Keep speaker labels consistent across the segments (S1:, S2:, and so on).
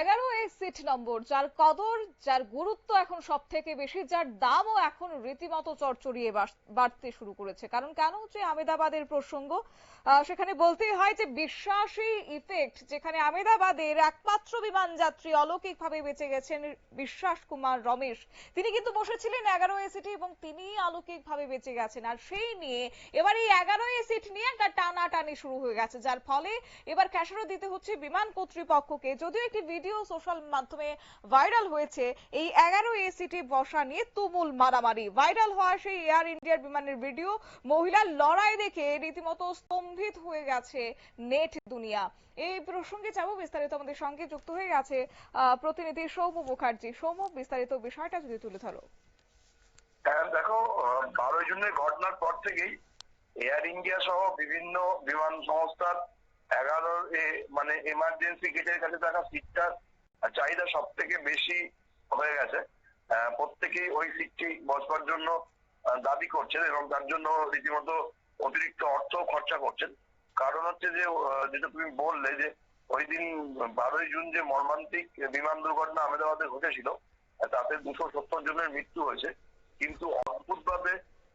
S1: এগারো এই সিট নম্বর, যার কদর, যার গুরুত্ব এখন সব থেকে বেশি, যার দামও এখন রীতিমতো চড়চড়িয়ে বাড়তে শুরু করেছে। কারণ কেন যে আমেদাবাদের প্রসঙ্গ? সেখানে বলতেই হয় যে বিশ্বাসী ইফেক্ট যেখানে আমেদাবাদের একমাত্র বিমান যাত্রী অলৌকিকভাবে বেঁচে গেছেন বিশ্বাস কুমার রমেশ। তিনি কিন্তু বসেছিলেন এগারো এ সিটে এবং তিনি অলৌকিকভাবে বেঁচে গেছেন। আর সেই নিয়ে এবার এই এগারো এ সিট নিয়ে একটা টানাটানি শুরু হয়ে গেছে, যার ফলে এবার ক্যাশারও দিতে হচ্ছে বিমান কর্তৃপক্ষকে। যদিও একটি ভিডিও সোশ্যাল মাধ্যমে ভাইরাল হয়েছে। এই এগারো এ সিটে বসা নিয়ে তুমুল মারামারি। ভাইরাল হওয়া সেই এয়ার ইন্ডিয়ার বিমানের ভিডিও মহিলার লড়াই দেখে রীতিমতো স্তম্ভিত হয়ে গেছে নেট দুনিয়া। এই প্রসঙ্গে যাব বিস্তারিত। আমাদের সঙ্গে যুক্ত হয়ে গেছে প্রতিনিধি সৌম্য মুখার্জি। সৌম্য, বিস্তারিত বিষয়টা যদি তুলে ধরো।
S2: হ্যাঁ দেখো বারোই জুনের ঘটনার পর থেকেই এয়ার ইন্ডিয়া সহ বিভিন্ন বিমান সংস্থার এগারো মানে এমার্জেন্সি গেটের কাছে থাকা সিটটার চাহিদা সব থেকে বেশি হয়ে গেছে। প্রত্যেকেই ওই সিটটি বসবার জন্য দাবি করছেন এবং তার জন্য রীতিমতো অতিরিক্ত অর্থ খরচা করছেন। কারণ হচ্ছে যে যেটা তুমি বললে যে, ওই দিন বারোই জুন যে মর্মান্তিক বিমান দুর্ঘটনা আহমেদাবাদে ঘটেছিল, তাতে দুশো সত্তর জনের মৃত্যু হয়েছে। কিন্তু অদ্ভুতভাবে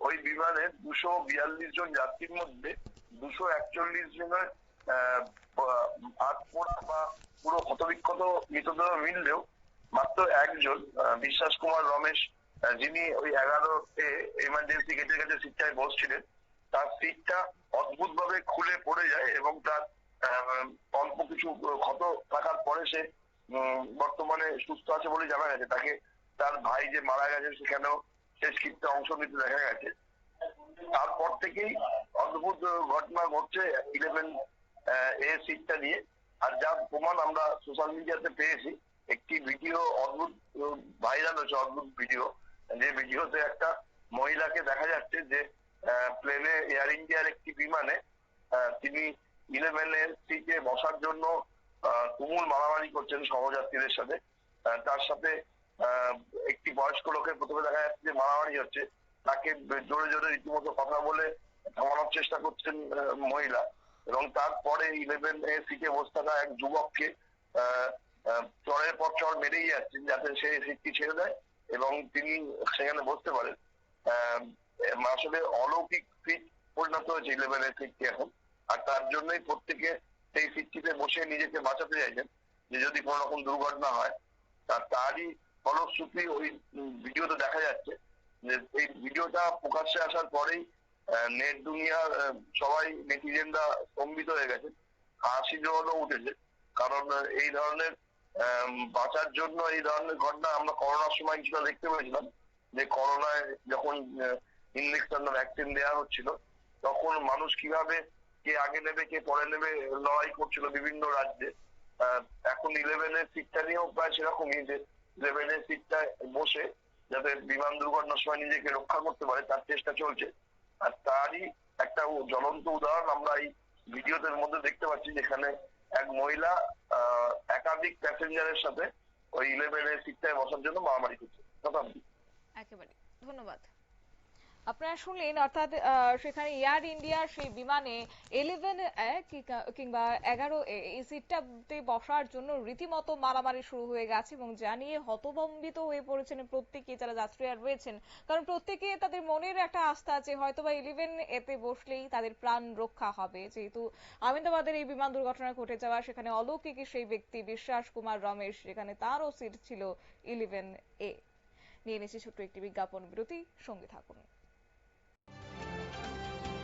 S2: ওই বিমানে দুশো বিয়াল্লিশ জন যাত্রীর মধ্যে দুশো একচল্লিশ জনের বা পুরো ক্ষতবিক্ষত মৃতদেহ মিললেও মাত্র একজন বিশ্বাস কুমার রমেশ যিনি ওই এগারোতে এমার্জেন্সি গেটের কাছে সিটটায় বসছিলেন, তার সিটটা অদ্ভুত ভাবে খুলে পড়ে যায় এবং তার অল্প কিছু ক্ষত থাকার পরে সে বর্তমানে সুস্থ আছে বলে জানা গেছে। তাকে তার ভাই যে মারা গেছে সেখানেও শেষ কৃত্যে অংশ নিতে দেখা গেছে। তারপর থেকেই অদ্ভুত ঘটনা ঘটছে। ইলেভেন এ সিটটা নিয়ে। আর যার প্রমাণ আমরা সোশ্যাল মিডিয়াতে পেয়েছি, একটি ভিডিও অদ্ভুত ভাইরাল হয়েছে, অদ্ভুত ভিডিও যে ভিডিওতে একটা মহিলাকে দেখা যাচ্ছে যে প্লেনে এয়ার ইন্ডিয়ার একটি বিমানে তিনি ইলেভেন এর সিটে বসার জন্য তুমুল মারামারি করছেন সহযাত্রীদের সাথে। তার সাথে একটি বয়স্ক লোকের প্রথমে দেখা যাচ্ছে যে মারামারি হচ্ছে। তাকে জোরে জোরে রীতিমতো কথা বলে থামানোর চেষ্টা করছেন মহিলা। এবং তারপরে ইলেভেন এ সিটে বসে থাকা এক যুবককে আহ, পর চড় মেরেই যাচ্ছেন যাতে সে সিটটি ছেড়ে দেয় এবং তিনি সেখানে বসতে পারেন। আসলে অলৌকিক সিট পরিণত হয়েছে ইলেভেন এর সিটটি এখন। আর তার জন্যই প্রত্যেকে সেই সিটটিতে বসে নিজেকে বাঁচাতে চাইছেন যে যদি কোনো রকম দুর্ঘটনা হয় তার তারই ফলশ্রুতি ওই ভিডিওতে দেখা যাচ্ছে যে এই ভিডিওটা প্রকাশ্যে আসার পরেই নেট দুনিয়ার সবাই নেটিজেনরা স্তম্ভিত হয়ে গেছে। হাসি জোয়ারও উঠেছে। কারণ এই ধরনের বাঁচার জন্য এই ধরনের ঘটনা আমরা করোনার সময় কিছুটা দেখতে পেয়েছিলাম। যে করোনায় যখন ইঞ্জেকশন ভ্যাকসিন দেওয়া হচ্ছিল, তখন মানুষ কীভাবে কে আগে নেবে, কে পরে নেবে, লড়াই করছিল বিভিন্ন রাজ্যে। এখন ইলেভেনের সিটটা নিয়েও প্রায় সেরকমই যে ইলেভেনের সিটটায় বসে যাতে বিমান দুর্ঘটনার সময় নিজেকে রক্ষা করতে পারে, তার চেষ্টা চলছে। আর তারই একটা জ্বলন্ত উদাহরণ আমরা এই ভিডিওদের মধ্যে দেখতে পাচ্ছি যেখানে এক মহিলা একাধিক প্যাসেঞ্জারের সাথে ওই ইলেভেন এর সিটটায় বসার জন্য মারামারি করছে। শতাব্দী
S1: একেবারে। ধন্যবাদ। আপনারা শুনলেন, অর্থাৎ সেখানে এয়ার ইন্ডিয়ার সেই বিমানে ইলেভেন কিংবা এগারো এই সিটটাতে বসার জন্য রীতিমতো মারামারি শুরু হয়ে গেছে এবং জানিয়ে হতবম্বিত হয়ে পড়েছেন প্রত্যেকে যারা যাত্রীরা রয়েছেন। কারণ প্রত্যেকে তাদের মনের একটা আস্থা আছে, হয়তোবা ইলেভেন এতে বসলেই তাদের প্রাণ রক্ষা হবে। যেহেতু আহমেদাবাদের এই বিমান দুর্ঘটনা ঘটে যাওয়া সেখানে অলৌকিক সেই ব্যক্তি বিশ্বাস কুমার রমেশ, যেখানে তারও সিট ছিল ইলেভেন এ। নিয়ে নিচ্ছি ছোট্ট একটি বিজ্ঞাপন। বিরতি, সঙ্গে থাকুন।